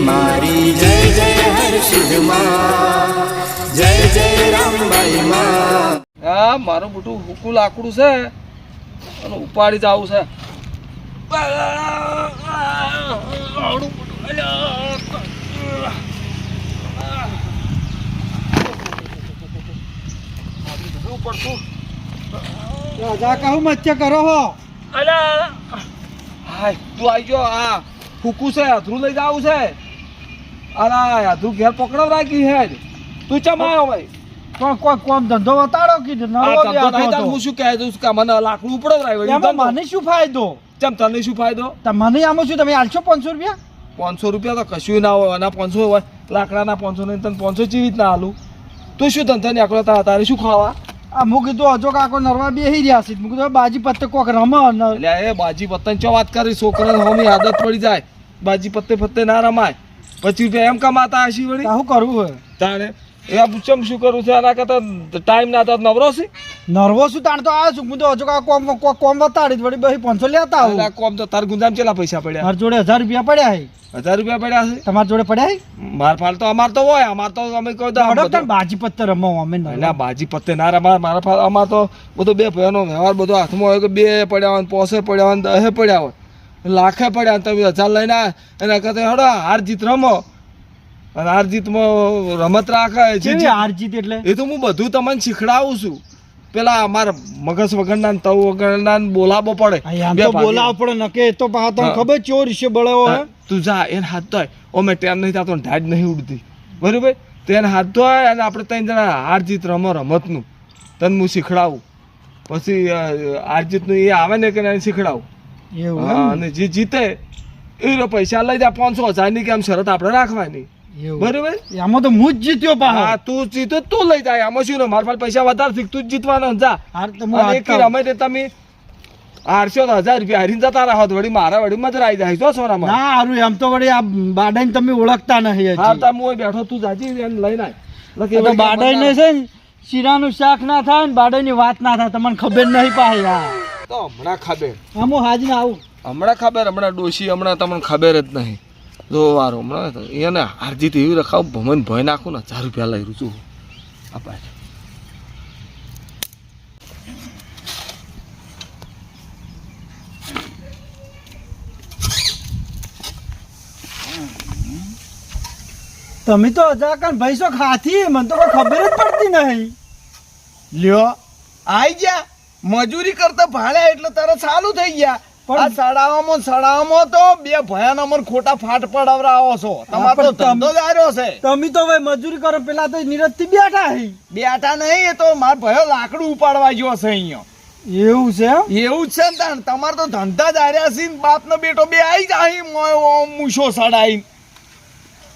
મારી જય જય હર્ષિદમાં જય જય રામબાઈ માં હા મારું બુટું હુકુ લાકડું છે અને ઉપાડી જવું છે. રાજા કહું મચ્છ કરો હો અલ્યા. હાય તું આવી ગયો આ હુકું છે અધરું લઈ જવું છે. અરે અધરું ઘેર પકડવ રાખી હે તું ચમ આવ્યો ભાઈ? કોઈ કોઈ કોમ ધંધો બતાડો કીધું? આ નવો હું શું કહે દઉં? કે મને લાકડું ઉપડો. રાખ્યો. મને શું ફાયદો? ચમ તને શું ફાયદો? તમને આમાં શું તમે આલશો પાંચસો રૂપિયા? પાંચસો રૂપિયા તો કશું ના હોય. અને પાંચસો હોય. લાકડાના પાંચસો નહીં તને પાંચસો ચીવી જ ના હાલું તું શું ધંધા ને આકડો તારે તારે શું ખાવા? આ મું કીધું હજો કાકો નરવા બેહી રહ્યા છે. મું કીધું બાજી પત્તે કોક રમે ને. એટલે એ બાજી પત્તન ચો વાત કરી છોકરાને હોમી આદત પડી જાય. બાજી પત્તે પત્તે ના રમાય. રૂપિયા એમ કમાતા હશી વળી. શું કરવું હોય તારે એ આ પૂછમ શું કરું છે? આના કરતા ટાઈમ ના હતા નવરો છે? નર્વો છું તાણ તો આવ્યો છું. હું તો હજુ કોમ કોમ વતાડી વળી બહી પાંચસો લેતા આ આવું કોમ તો તાર ગુંજામ ચેલા પૈસા પડ્યા? મારા જોડે હજાર રૂપિયા પડ્યા હે હજાર રૂપિયા પડ્યા છે? તમારા જોડે પડ્યા હે માર ફાલ તો અમાર તો હોય અમાર તો અમે કહો તો અડક હડો બાજી પત્તે રમો અમે ના. બાજી પત્તે ના રમા મારા ફાલ અમાર તો બધો બે ભાઈઓનો વ્યવહાર બધો હાથમાં હોય કે બે પડ્યા હોય પોસે પડ્યા હોય દહે પડ્યા હોય. લાખે પડ્યા તમે હજાર લઈને એના કરતા હડો હાર જીત રમો. અને હાર જીતમાં રમત રાખે જે કેવી જીત- હાર જીત એટલે? એ તો હું બધું તમને શીખડાવું છું. પેલા અમારે મગજ વગરના તવ વગરના ને બોલાવવો પડે. આ બે તો પડે નકે તો પાછા તમને ખબર ચોર છે બળાવો તું જા એને હાથ ધોય. ઓમે ટેન નહીં થતો ઢાડ નહીં ઉડતી. બરોબર? તો એને હાથ ધોય અને આપણે ત્રણ જણા હાર જીત રમો રમતનું. તને હું શીખડાવું. પછી હાર જીતનું એ આવે ને કે એને શીખડાવું. અને જે જીતે એ પૈસા લઈ જાય પાંચસો હજારની કેમ શરત આપણે રાખવાની. બરોબર? આમાં તો હું જ જીત્યો પાછો. હા તું જીતો તું લઈ જાય આમાં શું મારા પાસે પૈસા વધારે શીખ તું જ જીતવાનો જા. એક રમે તે તમે આઠસો હજાર રૂપિયા હરીને જતા રહો તો વળી મારા વળી મજા આવી જાય જો સોના ના હારું એમ તો વળી આ બાડાઈને તમે ઓળખતા નહીં હા તમે હું બેઠો તું જાજી લઈને આય. બાડાઈને છે ને શીરાનું શાક ના થાય ને બાડાઈની વાત ના થાય તમને ખબર નહીં પાહી તો હમણાં ખબર. હું હાજને આવું. હમણાં ખબર હમણાં ડોશી હમણાં તમને ખબર જ નહીં. જો વારો, હમણાં એને હારજીત એવી રખાવ ભમન ભય નાખું ને હજાર રૂપિયા લઈ છું અપાય તમે તો અજાકન ભાઈ શું ખાથી, મને તો કોઈ ખબર જ પડતી નહીં. લ્યો, આઈ ગયા. મજૂરી કરતા ભાડે એટલે તારે ચાલુ થઈ ગયા. આ સડાવામાં સડાવામાં તો બે ભયાન અમર ખોટા ફાટ પડાવરાવો છો. તમારો તો ધંધો જ આર્યો છે. તમે તો ભાઈ મજૂરી કરો પેલા તો નીરજથી બેઠા હી બેઠા નહીં એ તો માર ભયો લાકડું ઉપાડવા ગયો છે અહીંયા. એવું છે એવું છે ને તાણ તમારે તો ધંધા જ આર્યા છે ને બાપનો બેટો બે આઈ જાય મૂછો સડાઈ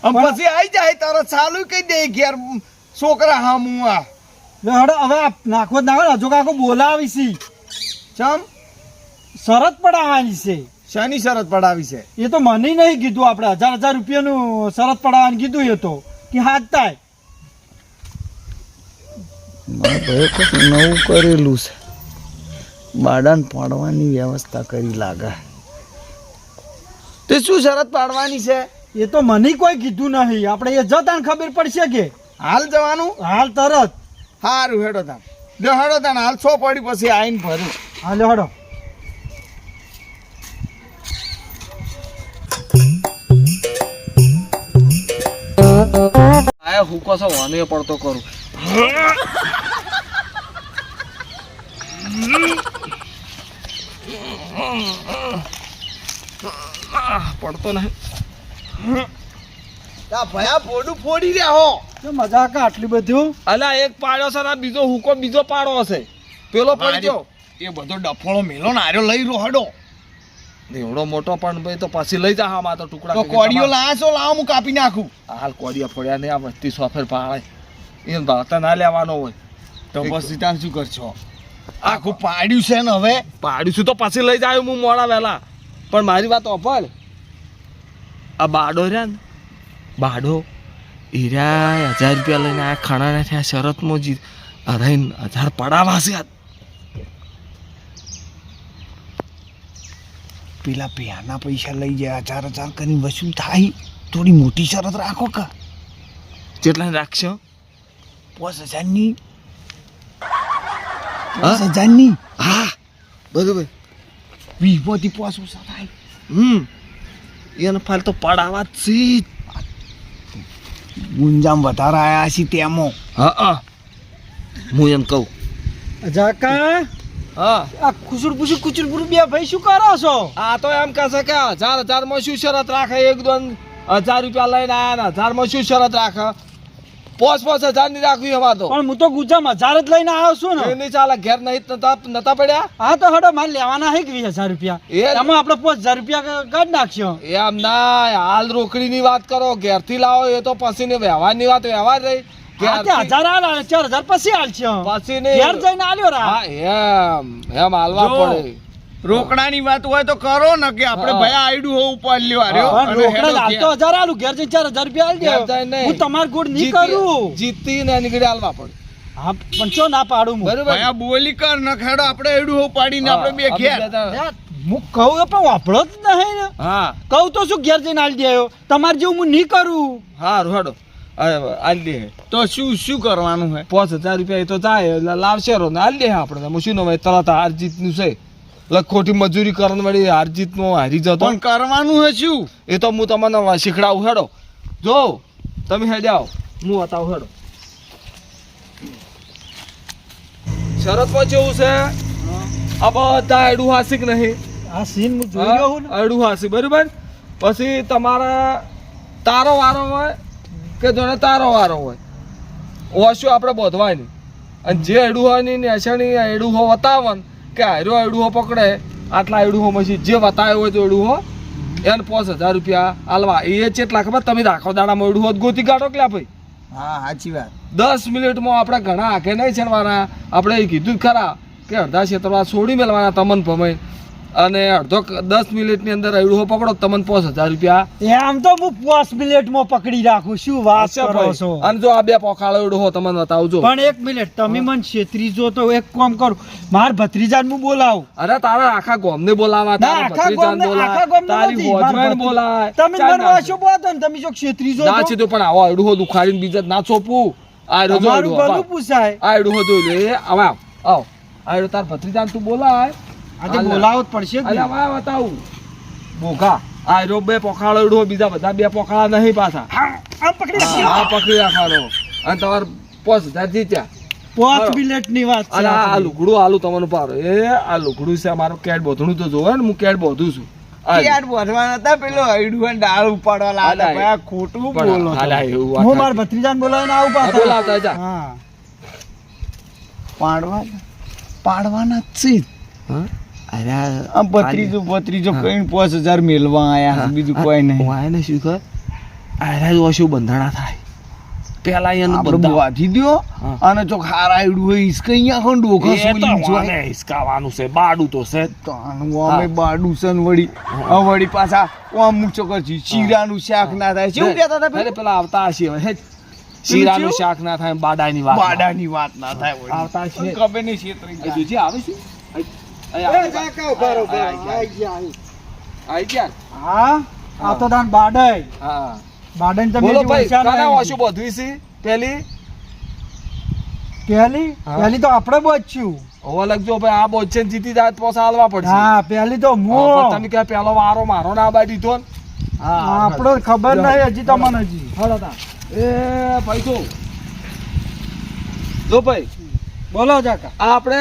પછી આઈ જાય તરત ચાલુ કહી દે ઘેર છોકરા હામું આ. હવે નાખો નાખો હજુ કાકો બોલાવીશી. ચમ? શરત પડાવવાની છે. શાની શરત પડાવી છે? એ તો મને નહીં કીધું આપણે. હજાર હજાર રૂપિયાનું શરત પડાવવાનું કીધું એ તો. કે હાથ થાય. નવું કરેલું છે. બાડાને પાડવાની વ્યવસ્થા કરી લાગે. તે શું શરત પાડવાની છે? એ તો મને કોઈ કીધું નહીં. આપણે એ જતા ખબર પડશે કે. હાલ જવાનું? હાલ તરત. સારું હેડો તાન જો હેડો તાણ હાલ છો પડી પછી આવીને ભરું. હાલો હડો. આયા હુકો છો wane પડતો કરું. પડતો નહીં. ભયા પોડું ફોડી રહ્યા હો. મજાક આટલી બધું અલા એક પાડ્યો છે ને આ બીજો હુકો બીજો પાડો હશે. પેલો પડી ગયો. એ બધો ડફોળો મેલો ને આર્યો લઈ રહ્યો હડો. એવડો મોટો પણ ભાઈ તો પછી લઈ જા આમાં તો ટુકડા તો કોડીઓ તમારે. લાવો હું કાપી નાખું. હાલ કોડિયા ફોડ્યા નહીં આ વસ્તી સોફેર પાડે. એ ભાતા ના લેવાનો હોય. તો પછી ત્યાં શું કરશો? આખું પાડ્યું છે ને હવે? પાડ્યું છું તો પછી લઈ જાય હું મોડા વહેલા. પણ મારી વાત ઓફળ આ બાડો રહ્યા ને બાડો હીરા હજાર રૂપિયા લઈને આ ખાણાને થયા શરતમાં મોજી અરે હજાર પડાવા છે આ પેલા પ્યાના પૈસા લઈ જાય હજાર હજાર કરીને વસૂલ થાય. થોડી મોટી શરત રાખો કા. કેટલા રાખશો? પાંચ હજારની. પાંચ હજારની. હા બરોબર. વીસમાંથી પાંચ ઓછા થાય. હમ એને ફાલ તો પડાવા જ છે. ગુંજામ વધારે આયા છે તેમાં. હા હા. હું એમ કહું. જાકા હા. આ ખુસુર પુસુર કુચુર પુર બે ભાઈ શું કરો છો? આ તો એમ કહે કે હજાર હજારમાં શું શરત રાખે? એક દોન હજાર રૂપિયા લઈને આયા ને હજારમાં શું શરત રાખે? પોચ પોચ હજારની રાખવી અમારે તો. પણ હું તો ગુજામ હજાર જ લઈને આવ્યો છું ને. એની ચાલે ઘેર નહીં નતા પડ્યા? હા તો હડો મારે લેવાના હે કે વીસ હજાર રૂપિયા? એમાં આપણે પાંચ હજાર રૂપિયા કાઢી નાખ્યો. એમ ના હાલ રોકડી ની વાત કરો ઘેરથી લાવો એ તો પછી ની વ્યવહારની વાત વ્યવહાર રહી. હજાર હાલ ચાર હજાર પછી હાલશે પછી નહીં. ઘેર જઈને આલ્યો રા એમ એમ હાલવા પડે. રોકડાની વાત હોય તો કરો ને કે આપણે હા. ભાઈ આયડું હોવું પડ્યો રોકડા હજાર ઘેર જઈને ચાર હજાર રૂપિયા ઘેર દે. હું તમાર નહીં કરું. ને નીકળી હાલવા પડે. હા પણ ચો ના પાડું હું? બરોબર. આ બોલી કર ન ખેડો આપણે આયડું હોવું પાડીને આપણે બે ઘેર. હું કહું પણ વાપરો જ નહીં ને. હા. કહું તો શું ઘેર જઈને દેયો તમારે જેવું હું નહીં કરું. હાલ દે તો શું શું કરવાનું હે? પાંચ હજાર રૂપિયા એ તો જાય એટલે લાવશે રો હાલ દે આપણે હું શું નવાય તરત હાર જીત છે. એટલે ખોટી મજૂરી કરવાની વળી હાર હારી જતો. પણ કરવાનું હે શું? એ તો હું તમને શીખડાવું હેડો. જો તમે હેડે આવો. હું બતાવું હેડો. શરતમાં જેવું છે? આ બધા એડું હાસિક નહીં. આ સીન હું જોઈ હાસી બરાબર? પછી તમારા તારો વારો હોય કે જોને તારો વારો હોય. ઓછું આપણે બોધવાની. અને જે એડું હોય ને નેસણી એડું હો વતાવન કે હાર્યો એડું હો પકડે આટલા એડું હો પછી જે વતાવ્યો હોય તો એડું હો એને પાંચ હજાર રૂપિયા આલવા. એ ચેટલા ખબર? તમે રાખો દાડામાં એડું હોત ગોતી કાઢો કે ભાઈ? હા સાચી વાત. દસ મિનિટમાં આપણે ઘણા આંખે નહીં છેડવાના. આપણે એ કીધું ખરા કે અડધા ક્ષેત્રમાં છોડી મેળવાના તમન ભમાઈ અને અડધો દસ મિનિટની અંદર એડું પકડો તમને પાંચ હજાર રૂપિયા. એમ તો હું પાંચ મિનિટમાં પકડી રાખું શું વાત કરો છો? અને જો આ બે પોખાળો હો તમને બતાવજો. પણ એક મિનિટ તમે મને છેતરીજો તો એક કામ કરું. માર ભત્રીજાન હું બોલાવું. અરે તારા આખા ગોમને બોલાવા ના, તારા ભત્રીજાન ગામને તારી. વોચમેન બોલાય. તમે મને ના વાંચો ને તમે જો છેતરીજો ના તો. પણ આવો એડું હો દુખાડીને બીજા ના છોપું આ રોજો જો ભલું બાપ. પૂછાય. આ હો જોઈ લે. આવ આવ. આ તાર ભત્રીજાન તું બોલાય. આજે. બોલાવો જ પડશે અરે ને. આવા બતાવું બોઘા આ રો બે પોખાળો બીજા બધા બે પોખાળા નહીં પાછા આમ પકડી. આ પકડી રાખવાનો અને તમારે પાંચ હજાર જીત્યા પાંચ બરો. મિનિટની વાત છે આ આ લુગડું આલુ તમને પારો એ આ લુગડું છે મારું કેટ બોધણું તો જોવે ને હું કેટ બોધું છું આ યાર હતા પેલો ઉપાડવા ભાઈ ખોટું બોલો હું મારા ભત્રીજાને બોલાવીને આવું પાછા. બોલાવતા જા. હા પાડવા પાડવાના જ છે હા? અરે આ- આ ભત્રીજો ભત્રીજો કઈ પાંચ હજાર મેળવા આયા બીજું કોઈ નહીં. વાય ને શું કર અરે જો શું બંધાણા થાય. પેલા એનું બંધા- દો દ્યો અને જો ખારાયડું હોય ઈસકે અહીંયા ખોન ડોખા સોલી જોય. વાને છે બાડું તો છે. તો અમે બાડું છે ને વળી. વળી પાછા ઓમ મૂચો કરજી શીરાનું શાક ના થાય. શું કહેતા હતા પેલા? પેલા આવતા હશે હે શીરાનું શાક ના થાય બાડાની વાત બાડાની વાત ના થાય આવતા હશે. કબે નહીં છેતરી જોજે આવે છે? આ તો તાન બાડાઈ હા. બાડાઈને તમે બોલો ભાઈ કાના નહીં. બધું છે પેલી? પહેલી હા. તો આપણે બચ્યું. હવે લખજો ભાઈ આ બોચન જીતી જાય તો હાલવા પડશે. હા પહેલી તો હા, તમે કે પેલો વારો મારો ના બાડી દીધો ને? હા આપણો ખબર નહીં હજી તમને હજી. હળો તા. એ ભાઈ જો. ભાઈ બોલો જાકા આપણે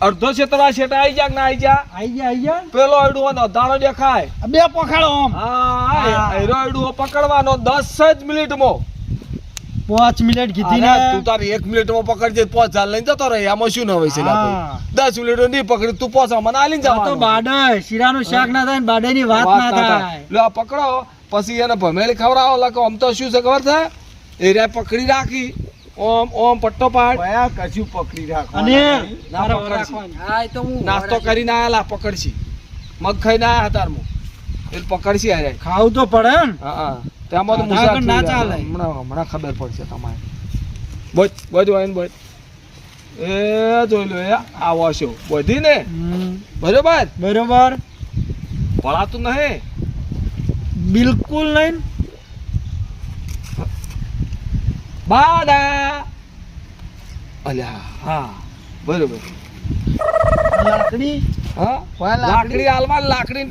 અડધો છેતરા છે આવી જા ના આવી જા? આઈ જા આઈ જા. પેલો અડું અધારો દેખાય. બે પકડો આમ. હા. એરો અડું પકડવાનો દસ જ મિનિટમાં. પાંચ મિનિટ કીધી ને. તું તારી એક મિનિટમાં પકડજે પાંચ હજાર લઈને જતો રહે આમાં શું ન હોય છે? દસ મિનિટ નહીં પકડી તું પાંચ મને આલી આ તો બાડાય શીરાનું શાક ના થાય ને બાડાઈની વાત ના થાય. લો પકડો. પછી એને ભમેલી ખવડાવો લખો આમ તો શું છે ખબર છે? એ પકડી રાખી. ઓમ ઓમ પટ્ટો પાડ. ભાઈ કશું પકડી રાખો અને ના તારે પકડશે. રાખવાની. નાસ્તો કરીને આયેલા પકડશી. મગ ખાઈને આયા તારમું એ પકડશી અરે ખાવું તો પડે ને. હા હા. તેમાં તો ના ચાલે. હમણાં હમણાં ખબર પડશે તમારે. બોજ બોજ વાઈન બોજ. એ જોઈ લો એ આવો છો. બધી ને. બરોબર? બરોબર. ભળાતું નહીં. બિલકુલ નહીં. બાડા અલ્યા હા. બરોબર. લાકડી? હા? લાકડી. લાકડી હાલમાં લાકડી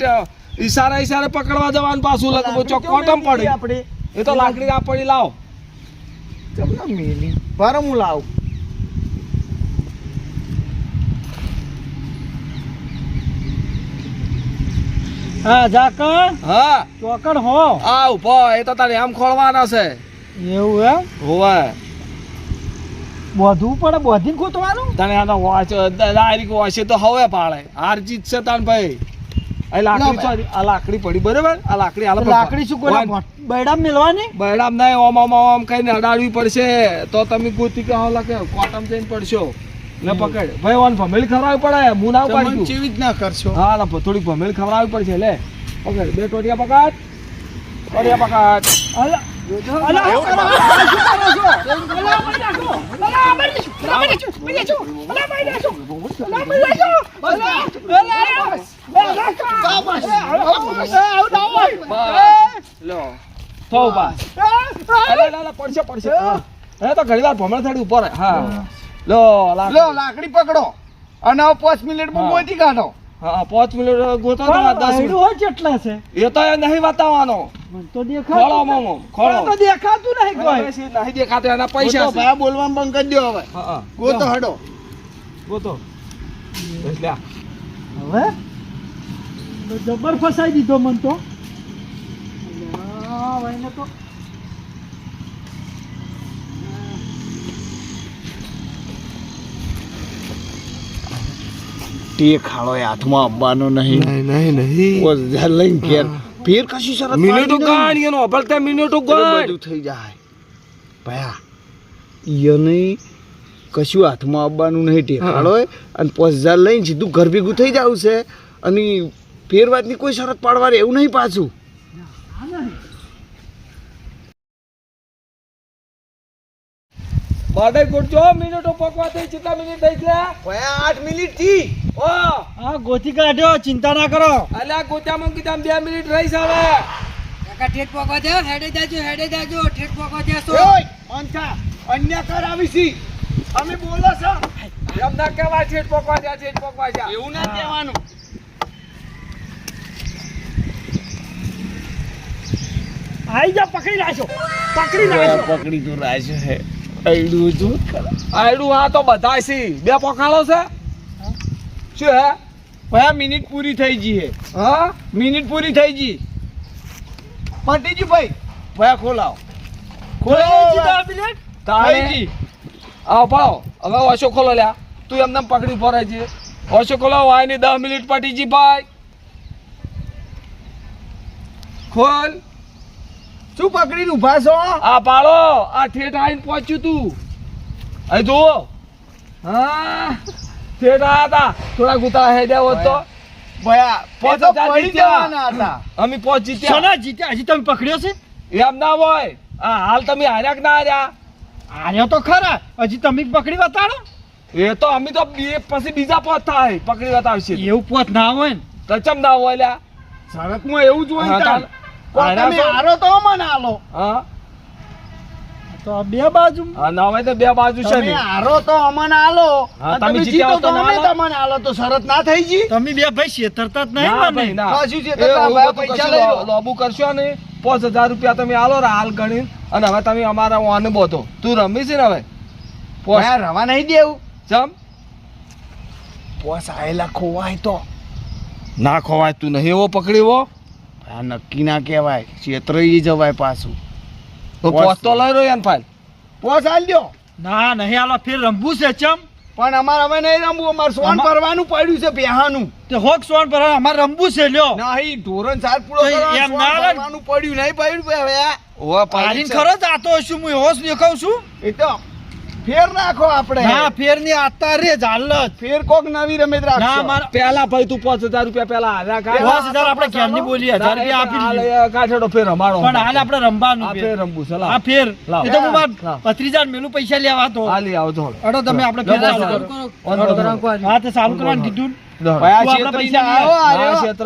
ઈશારા ઈશારે પકડવા જવાનું પાછું લગભગ ચોકોટમ પડી. આપણે? એ તો લાકડી આ પડી લાવ. ચમના મેલી? પર હું લાવ? હા ઝાકણ હા. ચોકડ હો. આવ ઊભો એ તો તારે આમ ખોલવાના છે. એવું એમ? હોવે. બોધવું પડે બધીને ખોતવાનું તને આનો વોચ ડાયરેક્ટ વોચ તો હવે પાડે. હાર જીત છે તાન ભાઈ. આ લાકડી ના, આ લાકડી પડી બરાબર? આ લાકડી હાલ લાકડી શું કોઈ બૈડામ મેળવાની? બૈડામ નહીં ઓમ ઓમ ઓમ કઈને અડાડવી પડશે. તો તમે ગોતી કે હાલ કે કોટમ જઈને પડશો. ને પકડ. ભાઈ ઓન ભમેલ ખવડાવી પડે. હું ના પાડી. ચેવી ના કરશો? હા લા થોડીક ભમેલ ખવડાવી પડશે લે. પકડ. બે ટોટિયા પકડ. ટોટિયા પકડ. અલા. પડશે પડશે એ તો ઘણી વાર ભમણ થાડી ઉપર. હા લો લાકડી. લો લાકડી પકડો અને પાંચ મિનિટમાં માં ગોતી કાઢો હા પાંચ મિનિટ ગોતો તો દસ. મિનિટ હોય કેટલા છે. એ તો નહીં બતાવવાનો મને તો ખોળો મોમો ખોળો તો દેખાતું નહીં કોઈ. નહીં દેખાતો એના પૈસા છે. બોલવાનું બંધ કરી દો હવે. ગોતો હડો. ગોતો. હવે? જબર ફસાઈ દીધો મન તો. ભાઈને તો તે ખાડો હાથમાં અબ્બાનો નહીં. નહીં નહીં ઓ ઝાલ લઈને ઘેર. ફેર કશી શરત મિનિટો. ગાણ એનો અભળતા મિનિટો ગાણ બધું થઈ જાય. ભયા ઈયોને કશું હાથમાં આવવાનું નહીં. ટેકાળો અને પાંચ હજાર લઈને સીધું ઘર ભેગું થઈ જાવ છે. અને ફેર વાતની કોઈ શરત પાડવાની એવું નહીં પાછું. બાડે ગોટજો મિનિટો પકવા થઈ કેટલા મિનિટ થઈ છે આઠ મિનિટથી? ઓ. હા ગોતી કાઢ્યો ચિંતા ના કરો. અલ્યા ગોતામાં કીધા બે મિનિટ રહીશ હવે. કાકા ઠેઠ પકવા દે હેડે જાજો હેડે જાજો ઠેઠ પકવા દે તો ઓય અંકા અન્ય કરાવી છી. અમે બોલો છો. એમ ના કહેવાય છેટ પકવા દે છેટ પકવા દે. એવું ના કહેવાનું. આઈ જા પકડી લાશો પકડી લાશો પકડી તો રાખ્યો હે અડ્યું જો. આયડું આ તો બધાય છે બે પખાડો છે? શું હે? ભયા મિનિટ પૂરી થઈ ગઈ હે. હા? મિનિટ પૂરી થઈ ગઈ. પટીજી ભાઈ ભયા ખોલાવ તાણે ભાઈજી આવ પાવ હવે ઓછો ખોલો લ્યા. તું એમને પકડી ફરે છે. ઓછો ખોલાવ આની દસ મિનિટ પટી જી ભાઈ ખોલ. શું પકડીને ઊભા છો? આ પાડો આ ઠેઠ આવીને પહોંચ્યું તું. અહીં જુઓ. હા ઠેઠ આયા હતા. થોડા ગુતા હેડ્યા હોત તો. ભયા પાંચ પડી. જવાના હતા. અમે પહોંચી ત્યાં જીત્યા? હજી તમે પકડ્યો છે? એમ ના હોય. આ હાલ તમે હાર્યા કે ના હાર્યા? આર્યો તો ખરા. હજી તમે પકડી બતાડો. એ તો અમે તો બે- પછી બીજા પોત થાય પકડી બતાવશે. એવું પોત ના હોય ને. ના હોય લ્યા. શરતમાં એવું જ હોય તમે તો- મને આલો હા. તો બે બાજુ. હા, તો બે બાજુ છે ને. હારો તો અમને આલો તમે તમે જીતો તો તો અમે તમને આલો તો શરત ના થઈ જી? તમે બે ભાઈ છેતરતા જ ના ભાઈ ના. કશું છે એ તો એવું ભાઈ બધું પૈસા લઈ લો- લો. લોબુ કરશો ને. પાંચ હજાર રૂપિયા તમે આલો રા હાલ ગણી અને હવે તમે અમારા અનુભવ બોધો. તું રમી છે ને હવે? પોસ રવા નહીં દેવું. જમ પોસ આયેલા ખોવાય તો. ના ખોવાય તું નહીં. એવો પકડીવો આ નક્કી ના કહેવાય છેતરાઈ જવાય પાછું. તો પોસ તો લઈ રહ્યો એમ ફાઇલ. પોસ આલ્યો ના નહીં આલો ફેર રમવું છે ચમ. પણ અમારે હવે નહીં રમવું અમારે સોન ભરવાનું પડ્યું છે બેહાનું. તે હોક સોન ભરવાનું અમારે રમવું છે લ્યો. નહીં ઢોરણ સાત પૂરો એમ ના આવે ભરવાનું પડ્યું નહીં પડ્યું હવે. ઓ પાડીને ખરો જ આતો છું હું હોશ દેખાવ છું? એ તો ફેર નાખો આપણે. ના ફેરની આતા રે જાલ ફેર કોક નવી રમેત રાખો ના મારા પેલા ભાઈ તું પાંચ હજાર રૂપિયા પેલા હાર્યા કા પાંચ હજાર આપણે ઘેરની બોલી, હજાર રૂપિયા આપી કાઠેડો ફેર અમારો. પણ હાલ આપણે રમવાનું ફેર. રમવું છે લાવ. આ ફેર. એ તો હું માર લાવ. મેલું પૈસા લેવા તો હાલી આવો તો અડો તમે આપણે ફેર ચાલુ ચાલુ કરો. હા તે ચાલુ કરવાનું કીધું ને.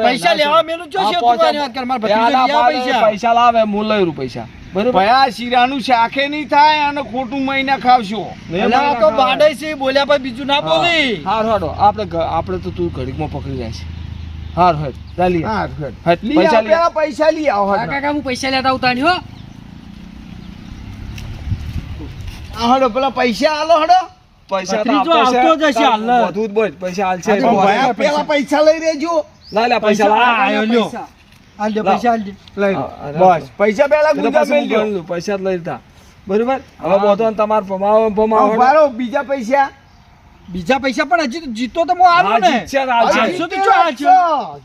પૈસા ના, લેવા. મેલું જો છે પોચા- વાત કર, મારા ભત્રીજો પેલા લેવા પાડે પૈસા. પૈસા લાવે હું લઈ રહ્યું પૈસા. ભયા શીરાનું શાખે નહીં થાય અને ખોટું મહિના ખાવશો. તો બાડાઈ છે બોલ્યા પછી બીજું ના બોલી. હાર હાડો આપણે આપણે તો તું ઘડીકમાં પકડી જાય છે. હાર હેડ ચાલી હા, હેડ. હેડ, પૈસા લઈ પેલા પૈસા લઈ આવો હટ. કાકા હું પૈસા લેતા ઉતારી હો. આ હડો પેલા પૈસા આલો હડો. પૈસા તો ભત્રીજો આપતો છે. આવતો જ હાલ. બધું બોલ પૈસા હાલ છે પેલા પૈસા લઈ લેજો ના લે પૈસા પૈસા આયો લ્યો. પૈસા. હાલ દે પૈસા હાલ દે. લઈ હા, લો. હા, બસ. પૈસા પેલા ગુંજા પછી હું મેલજો ગણી લઉં. પૈસા જ લઈ બરોબર? હવે બધો તમારે ભમાવો ભમાવો ઊભા બીજા પૈસા. બીજા પૈસા પણ હજી જીતો તો હું આવ્યો ને.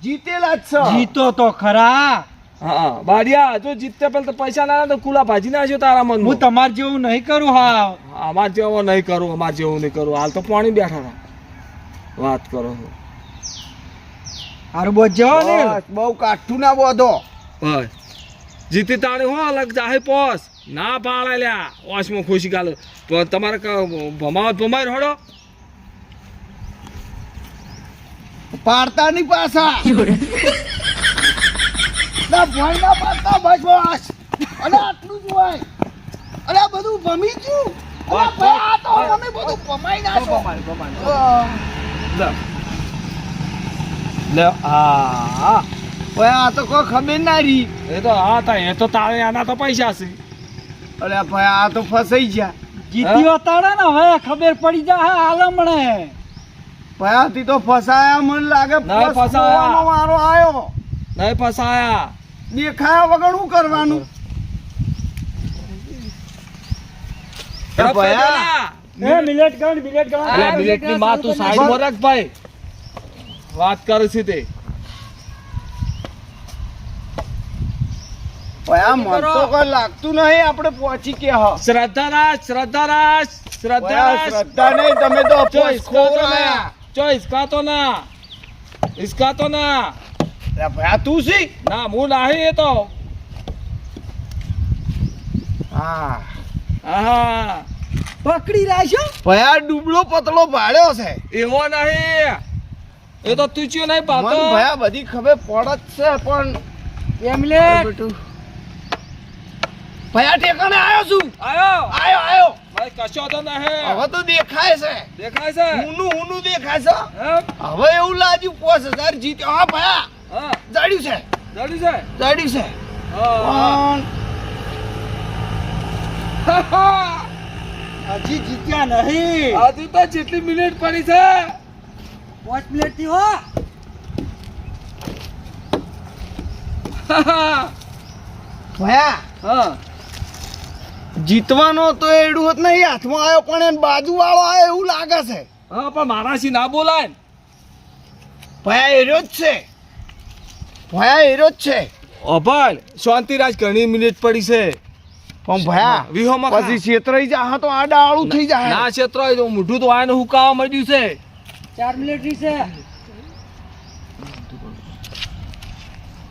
જીતેલા જ છે. જીતો તો ખરા. હા બાડિયા જો જીતતે પેલા તો પૈસા ના તો કુલા ભાજી નાખ્યો તારા મન હું તમાર જેવું નહીં કરું હા અમાર જેવો નહીં કરું અમાર જેવું નહીં કરું. હાલ તો પાણી બેઠા વાત કરો. છો. હારું બોજ ને બહુ કાઠું ના બોધો. બસ. જીતી તાણી હો અલગ જાહે પોસ. ના પાડે લ્યા ઓશમાં ખુશી ગાલો તો તમારે ભમાવત ભમાય હડો પાડતા નહીં પાછા. ના ભણ ના પાડતા બસ બસ. અને આટલું જ હોય. અરે આ બધું ભમી ગયું. અરે આ તો અમે બધું ભમાઈ નાખો લે. લે આ. ઓય આ તો કોઈ ખબર ના રી એ તો હા તા એ તો તારે આના તો પૈસા છે. અરે ભાઈ આ તો ફસાઈ ગયા. જીતી વતાડે ને હવે ખબર પડી જાય આલમણે ભાઈ તો ફસાયા મને લાગે ના ફસાયા. મારો આવ્યો નહીં ફસાયા. દેખાયા વગર શું કરવાનું? એ મિલેટ ગણ મિલેટ ગણ. મિલેટની માં તું સાઈડમાં રાખ ભાઈ. વાત કરે છે તે. લાગતું નહીં આપણે પહોંચી કે હા. શ્રદ્ધા પકડી રાખ્યો? ભયા ડુબળો પતળો ભાડ્યો છે. એવો નહીં. એ તો તું નહીં પાતો. મન ભયા બધી ખબર પડત છે પણ એમલેટ ભયા ઠેકાણે આવ્યો છું. આયો આયો આયો ભાઈ કશો તો નહીં હવે તો દેખાય છે. દેખાય છે? ઊનું ઊનું દેખાય છે. હવે એવું લાગ્યું પોસ હજાર જીત્યો. હા ભયા. હા. જાડ્યું છે. જાડ્યું છે? જાડ્યું છે. પણ હજી જીત્યા નહીં. હજુ તો જેટલી મિનિટ પડી છે. પાંચ મિનિટથી હો. ભયા હા. જીતવાનો તો એડું હોત નહીં હાથમાં આવ્યો પણ એને બાજુ વાળો આવ્યો એવું લાગે છે. હા પણ મારાથી ના બોલાય. ભયા એર્યો જ છે. ભયા એર્યો જ છે. અભલ શાંતિરાજ ઘણી મિનિટ પડી છે. પણ ભયા વિહોમાં. પછી છેતરાઈ જા તો આડા આળું થઈ જાય ના ક્ષેત્ર હોય તો મોઢું તો આને હુકાવા મળ્યું છે. ચાર મિનિટ છે.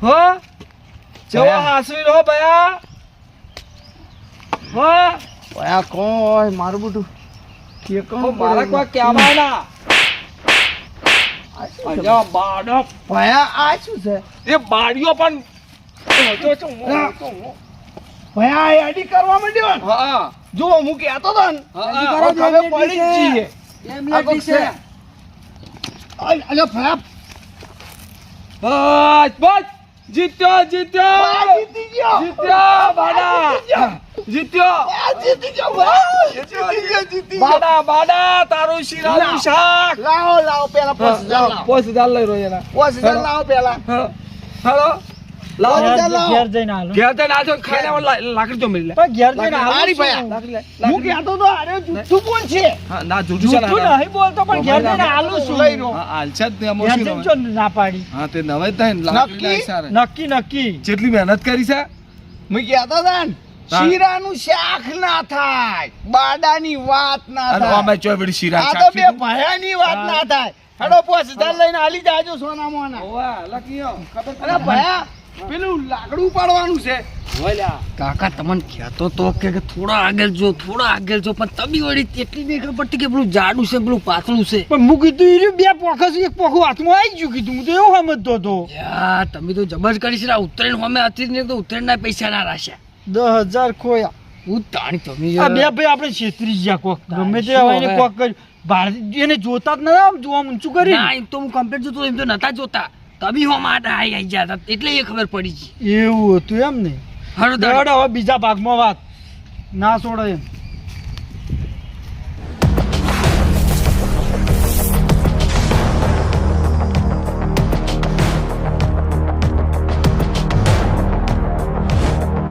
હો? જેવો આસવી રહો ભયા. હો? ભયા કોઈ મારું બધું. હો, મારા કો કે આવાના અજા બાડો ભયા આ શું છે? એ બાળીઓ પણ ભયા એ એડી કરવા માંડ્યો હા જો હું કહેતો હતો ને. હા, હજી કરો, પડી જ જઈએ. એમ થી છે. અલ્યા ભયા બસ બસ. જીત્યો જીત્યો. જીતી ગયો. જીત્યો બાડા. જીત્યો જીતી ગયો. જીતી ગયો બાડા બાડા. તારું શીરાનું શાક. લાવો લાવો પેલા પાંચ હજાર લાવો. પોસ હજાર લઈ રહ્યો એના. પાંચ હજાર લાવો પેલા. હેલો. લાવો પાંચ હજાર લાવો ઘેર જઈને હાલો. ઘેર જઈને આજો ખાઈને લાકડી જો મળી લે. પણ ઘેર જઈને હાલો મારી શું? ભયા. લાકડી લે હું કહેતો તો અરે જુઠ્ઠું બોલ છે? ના જૂઠું છે જૂઠું નહીં બોલતો પણ ઘેર જઈને હાલું શું? લઈ રહ્યો. હા જ તે ઘેર જઈને ના પાડી? હા તે નવાય થાય લાકડી નક્કી? નક્કી નક્કી. જેટલી મહેનત કરી છે? મેં કહેતો હતા ને. શીરાનું શાખ ના થાય બાડાની વાત ના થાય. અમે શીરા આ તો બે ભયાની વાત ના થાય. હેડો પાંચ હજાર લઈને હાલી જાજો સોના મોના ઓવા, લકીઓ, ખબર અરે ભયા પેલું લાકડું પાડવાનું છે. કાકા તમને કહેતો તો કે થોડા આગળ જો થોડા આગળ જો પણ તમી વળી તેટલી નહીં ખબર પડતી કે પેલું જાડું છે પેલું પાતળું છે. પણ હું કીધું એ બે પોખા છે એક પોખું હાથમાં આવી ગયું કીધું. હું તો એવું સમજતો હતો. યાર તમે તો જબર કરી છે ઉત્તરાયણ અમે હતી ને તો ઉત્તરાયણના પૈસા ના રાખ્યા દસ હજાર ખોયા. હું તાણી તમે આ બે ભાઈ આપણે છેતરી ગયા કોક. ગમે તે શું હવે? કોક એને જોતા જ નતા આમ જોવા ઊંચું કરી ના એમ તો હું કમ્પ્લેટ જોતો એમ તો નતા જોતા. તબી હો માટે આવી ગયા હતા એટલે એ ખબર પડી છે એવું હતું એમ ને? હવે બીજા ભાગમાં વાત. ના છોડો એમ.